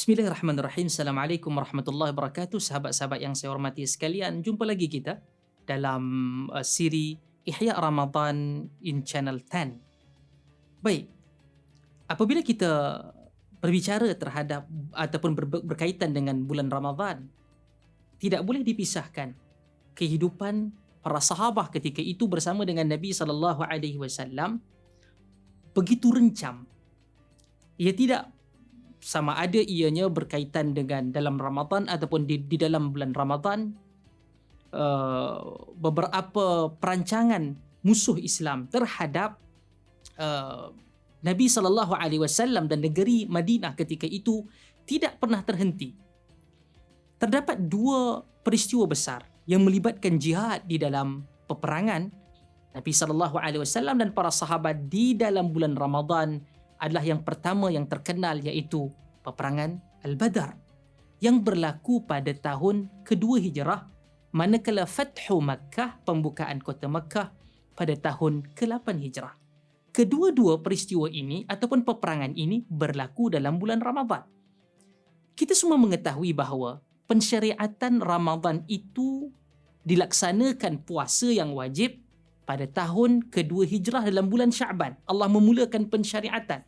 Bismillahirrahmanirrahim. Assalamualaikum warahmatullahi wabarakatuh. Sahabat-sahabat yang saya hormati sekalian, jumpa lagi kita dalam uh, siri Ihya Ramadan in Channel 10. Baik. Apabila kita berbicara terhadap ataupun ber- berkaitan dengan bulan Ramadan, tidak boleh dipisahkan kehidupan para sahabat ketika itu bersama dengan Nabi sallallahu alaihi wasallam begitu rencam. Ia tidak sama ada ianya berkaitan dengan dalam Ramadan ataupun di, di dalam bulan Ramadan uh, beberapa perancangan musuh Islam terhadap uh, Nabi sallallahu alaihi wasallam dan negeri Madinah ketika itu tidak pernah terhenti. Terdapat dua peristiwa besar yang melibatkan jihad di dalam peperangan Nabi sallallahu alaihi wasallam dan para sahabat di dalam bulan Ramadan adalah yang pertama yang terkenal iaitu peperangan Al-Badar yang berlaku pada tahun kedua hijrah manakala Fathu Makkah pembukaan kota Makkah pada tahun ke-8 hijrah. Kedua-dua peristiwa ini ataupun peperangan ini berlaku dalam bulan Ramadan. Kita semua mengetahui bahawa pensyariatan Ramadan itu dilaksanakan puasa yang wajib pada tahun kedua hijrah dalam bulan Syaban. Allah memulakan pensyariatan.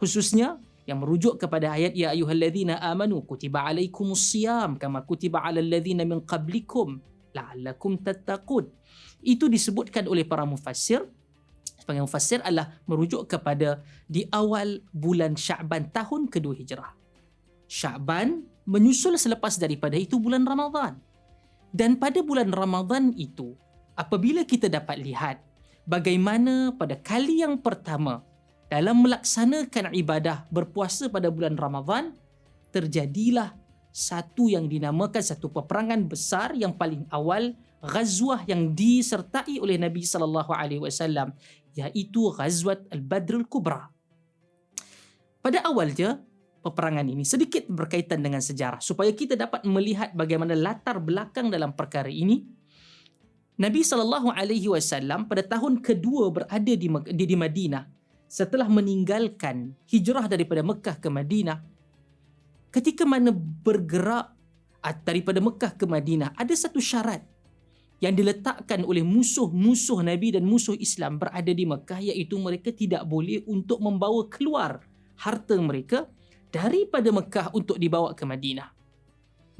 Khususnya yang merujuk kepada ayat ya ayyuhallazina amanu kutiba alaikumus siyam kama kutiba alal ladzina min qablikum la'allakum tattaqun. Itu disebutkan oleh para mufassir. Sebagai mufassir adalah merujuk kepada di awal bulan Syaban tahun kedua hijrah. Syaban menyusul selepas daripada itu bulan Ramadhan dan pada bulan Ramadhan itu apabila kita dapat lihat bagaimana pada kali yang pertama dalam melaksanakan ibadah berpuasa pada bulan Ramadhan terjadilah satu yang dinamakan satu peperangan besar yang paling awal ghazwah yang disertai oleh Nabi sallallahu alaihi wasallam iaitu ghazwat al-Badr al-Kubra. Pada awalnya peperangan ini sedikit berkaitan dengan sejarah supaya kita dapat melihat bagaimana latar belakang dalam perkara ini. Nabi sallallahu alaihi wasallam pada tahun kedua berada di di, di Madinah setelah meninggalkan hijrah daripada Mekah ke Madinah ketika mana bergerak daripada Mekah ke Madinah ada satu syarat yang diletakkan oleh musuh-musuh Nabi dan musuh Islam berada di Mekah iaitu mereka tidak boleh untuk membawa keluar harta mereka daripada Mekah untuk dibawa ke Madinah.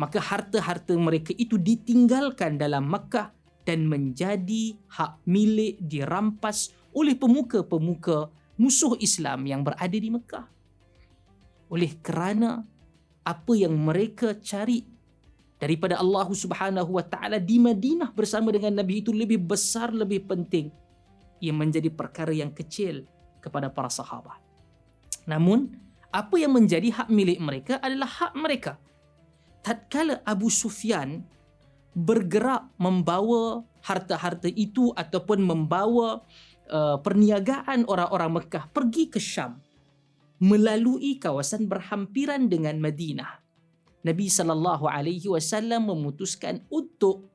Maka harta-harta mereka itu ditinggalkan dalam Mekah dan menjadi hak milik dirampas oleh pemuka-pemuka musuh Islam yang berada di Mekah. Oleh kerana apa yang mereka cari daripada Allah Subhanahu Wa Taala di Madinah bersama dengan Nabi itu lebih besar, lebih penting. Ia menjadi perkara yang kecil kepada para sahabat. Namun, apa yang menjadi hak milik mereka adalah hak mereka. Tatkala Abu Sufyan bergerak membawa harta-harta itu ataupun membawa uh, perniagaan orang-orang Mekah pergi ke Syam melalui kawasan berhampiran dengan Madinah. Nabi sallallahu alaihi wasallam memutuskan untuk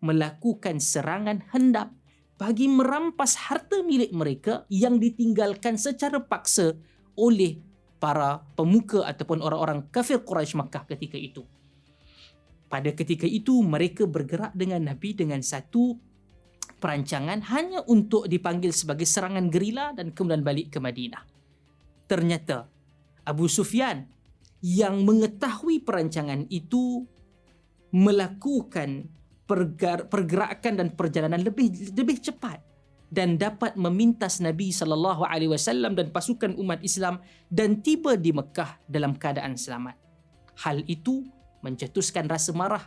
melakukan serangan hendap bagi merampas harta milik mereka yang ditinggalkan secara paksa oleh para pemuka ataupun orang-orang kafir Quraisy Makkah ketika itu. Pada ketika itu mereka bergerak dengan Nabi dengan satu perancangan hanya untuk dipanggil sebagai serangan gerila dan kemudian balik ke Madinah. Ternyata Abu Sufyan yang mengetahui perancangan itu melakukan pergerakan dan perjalanan lebih lebih cepat dan dapat memintas Nabi sallallahu alaihi wasallam dan pasukan umat Islam dan tiba di Mekah dalam keadaan selamat. Hal itu mencetuskan rasa marah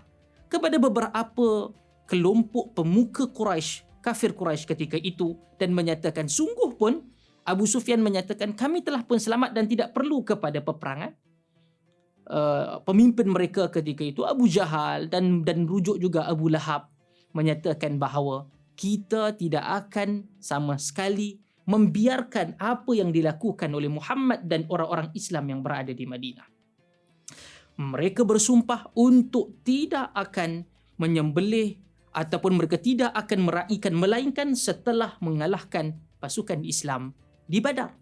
kepada beberapa kelompok pemuka Quraisy, kafir Quraisy ketika itu dan menyatakan sungguh pun Abu Sufyan menyatakan kami telah pun selamat dan tidak perlu kepada peperangan. Uh, pemimpin mereka ketika itu Abu Jahal dan dan rujuk juga Abu Lahab menyatakan bahawa kita tidak akan sama sekali membiarkan apa yang dilakukan oleh Muhammad dan orang-orang Islam yang berada di Madinah. Mereka bersumpah untuk tidak akan menyembelih ataupun mereka tidak akan meraihkan melainkan setelah mengalahkan pasukan Islam di Badar.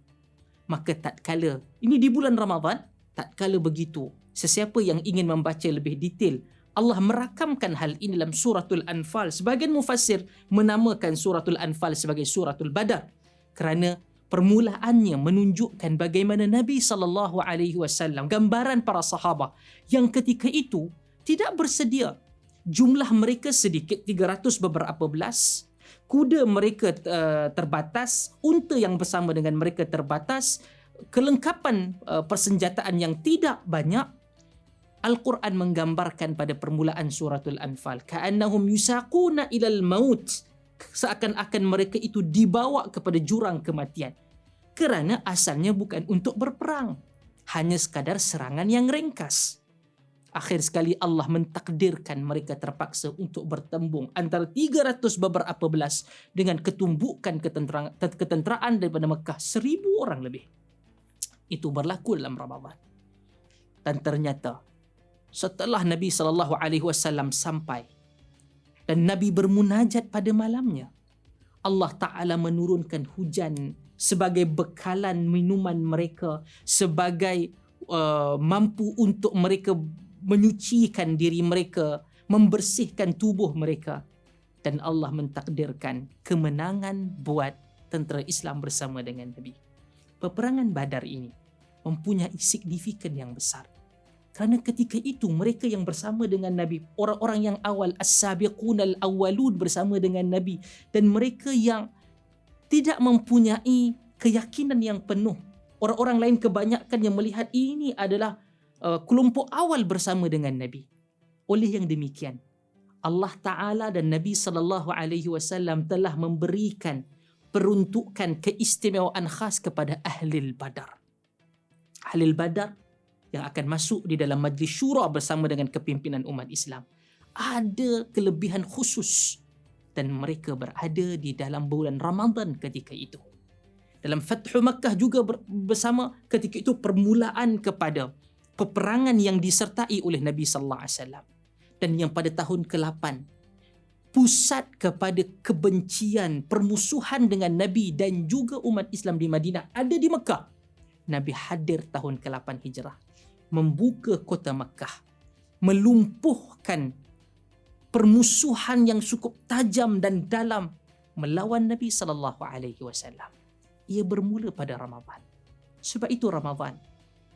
Maka tak kala ini di bulan Ramadan, tak kala begitu, Sesiapa yang ingin membaca lebih detail, Allah merakamkan hal ini dalam suratul Anfal. Sebagian mufassir menamakan suratul Anfal sebagai suratul Badar kerana permulaannya menunjukkan bagaimana Nabi sallallahu alaihi wasallam gambaran para sahabat yang ketika itu tidak bersedia. Jumlah mereka sedikit 300 beberapa belas. Kuda mereka uh, terbatas. Unta yang bersama dengan mereka terbatas. Kelengkapan uh, persenjataan yang tidak banyak. Al-Quran menggambarkan pada permulaan suratul Anfal ka'annahum yusaquna ilal maut seakan-akan mereka itu dibawa kepada jurang kematian. Kerana asalnya bukan untuk berperang hanya sekadar serangan yang ringkas. Akhir sekali Allah mentakdirkan mereka terpaksa untuk bertembung antara 300 beberapa belas dengan ketumbukan ketenteraan, ketenteraan daripada Mekah seribu orang lebih. Itu berlaku dalam Ramadan. Dan ternyata setelah Nabi sallallahu alaihi wasallam sampai dan Nabi bermunajat pada malamnya. Allah taala menurunkan hujan sebagai bekalan minuman mereka sebagai uh, mampu untuk mereka menyucikan diri mereka membersihkan tubuh mereka. Dan Allah mentakdirkan kemenangan buat tentera Islam bersama dengan Nabi. Peperangan Badar ini mempunyai signifikan yang besar kerana ketika itu mereka yang bersama dengan Nabi, orang-orang yang awal as-sabiqun al-awwalun bersama dengan Nabi dan mereka yang tidak mempunyai keyakinan yang penuh. Orang-orang lain kebanyakan yang melihat ini adalah uh, kelompok awal bersama dengan Nabi. Oleh yang demikian, Allah Taala dan Nabi sallallahu alaihi wasallam telah memberikan peruntukan keistimewaan khas kepada ahli Badar. Ahli Badar yang akan masuk di dalam majlis syura bersama dengan kepimpinan umat Islam ada kelebihan khusus dan mereka berada di dalam bulan Ramadan ketika itu. Dalam Fathu Makkah juga bersama ketika itu permulaan kepada peperangan yang disertai oleh Nabi sallallahu alaihi wasallam dan yang pada tahun ke-8 pusat kepada kebencian permusuhan dengan Nabi dan juga umat Islam di Madinah ada di Mekah. Nabi hadir tahun ke-8 Hijrah membuka kota Makkah melumpuhkan permusuhan yang cukup tajam dan dalam melawan Nabi sallallahu alaihi wasallam. Ia bermula pada Ramadan. Sebab itu Ramadan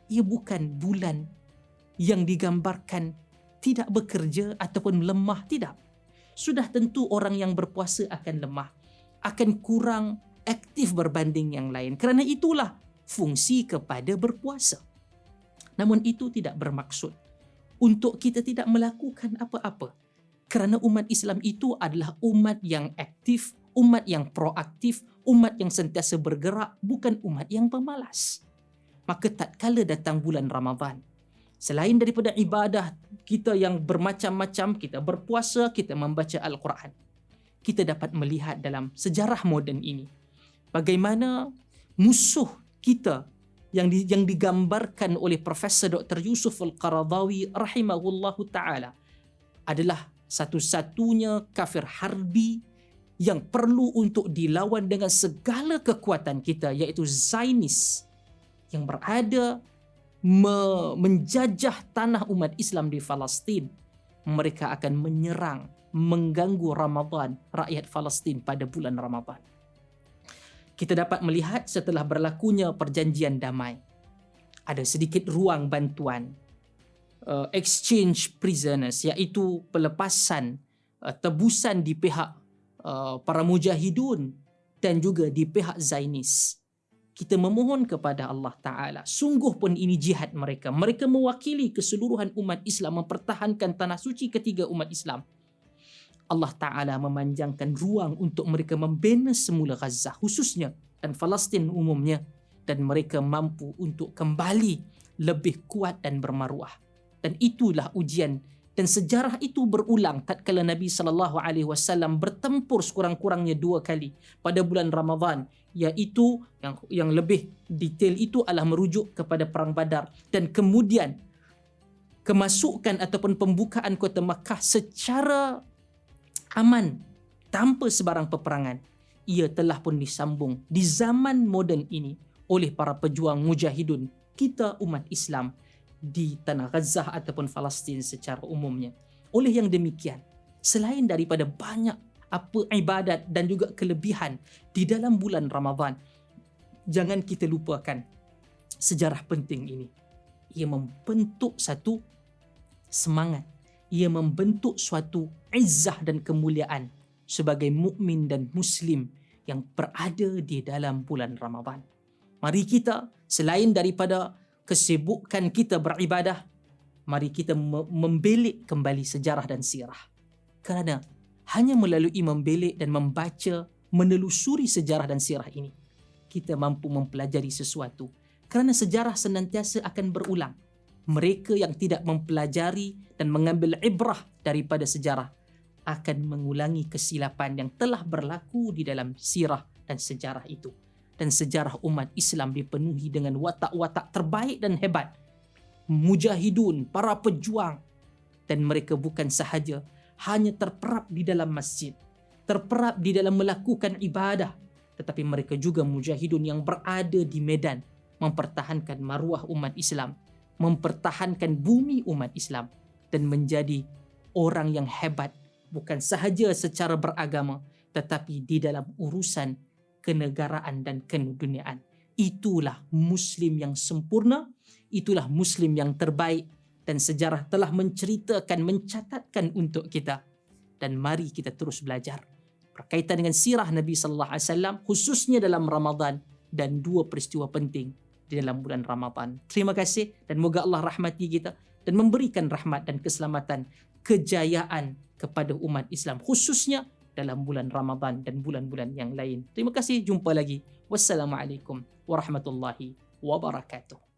ia bukan bulan yang digambarkan tidak bekerja ataupun lemah tidak. Sudah tentu orang yang berpuasa akan lemah akan kurang aktif berbanding yang lain. Kerana itulah fungsi kepada berpuasa Namun itu tidak bermaksud untuk kita tidak melakukan apa-apa. Kerana umat Islam itu adalah umat yang aktif, umat yang proaktif, umat yang sentiasa bergerak, bukan umat yang pemalas. Maka tak kala datang bulan Ramadan, selain daripada ibadah kita yang bermacam-macam, kita berpuasa, kita membaca Al-Quran. Kita dapat melihat dalam sejarah moden ini bagaimana musuh kita yang di, yang digambarkan oleh Profesor Dr. Yusuf Al-Qaradawi rahimahullahu taala adalah satu-satunya kafir harbi yang perlu untuk dilawan dengan segala kekuatan kita iaitu Zionis yang berada me- menjajah tanah umat Islam di Palestin mereka akan menyerang mengganggu Ramadan rakyat Palestin pada bulan Ramadan kita dapat melihat setelah berlakunya perjanjian damai. Ada sedikit ruang bantuan uh, exchange prisoners iaitu pelepasan uh, tebusan di pihak uh, para mujahidun dan juga di pihak Zainis. Kita memohon kepada Allah Taala sungguh pun ini jihad mereka. Mereka mewakili keseluruhan umat Islam mempertahankan tanah suci ketiga umat Islam Allah Ta'ala memanjangkan ruang untuk mereka membina semula Gaza khususnya dan Palestin umumnya dan mereka mampu untuk kembali lebih kuat dan bermaruah. Dan itulah ujian dan sejarah itu berulang tatkala Nabi sallallahu alaihi wasallam bertempur sekurang-kurangnya dua kali pada bulan Ramadan iaitu yang yang lebih detail itu adalah merujuk kepada perang Badar dan kemudian kemasukan ataupun pembukaan kota Makkah secara aman tanpa sebarang peperangan ia telah pun disambung di zaman moden ini oleh para pejuang mujahidun kita umat Islam di tanah Gaza ataupun Palestin secara umumnya. Oleh yang demikian, selain daripada banyak apa ibadat dan juga kelebihan di dalam bulan Ramadan, jangan kita lupakan sejarah penting ini. Ia membentuk satu semangat. Ia membentuk suatu izzah dan kemuliaan sebagai mukmin dan muslim yang berada di dalam bulan Ramadan. Mari kita selain daripada kesibukan kita beribadah, mari kita membelik kembali sejarah dan sirah. Kerana hanya melalui membelik dan membaca, menelusuri sejarah dan sirah ini, kita mampu mempelajari sesuatu. Kerana sejarah senantiasa akan berulang. Mereka yang tidak mempelajari dan mengambil ibrah daripada sejarah akan mengulangi kesilapan yang telah berlaku di dalam sirah dan sejarah itu. Dan sejarah umat Islam dipenuhi dengan watak-watak terbaik dan hebat. Mujahidun, para pejuang. Dan mereka bukan sahaja hanya terperap di dalam masjid, terperap di dalam melakukan ibadah. Tetapi mereka juga mujahidun yang berada di medan mempertahankan maruah umat Islam, mempertahankan bumi umat Islam dan menjadi orang yang hebat bukan sahaja secara beragama tetapi di dalam urusan kenegaraan dan keduniaan. Itulah muslim yang sempurna itulah muslim yang terbaik dan sejarah telah menceritakan mencatatkan untuk kita dan mari kita terus belajar berkaitan dengan sirah Nabi sallallahu alaihi wasallam khususnya dalam Ramadan dan dua peristiwa penting di dalam bulan Ramadan. Terima kasih dan moga Allah rahmati kita dan memberikan rahmat dan keselamatan kejayaan kepada umat Islam khususnya dalam bulan Ramadan dan bulan-bulan yang lain. Terima kasih jumpa lagi. Wassalamualaikum warahmatullahi wabarakatuh.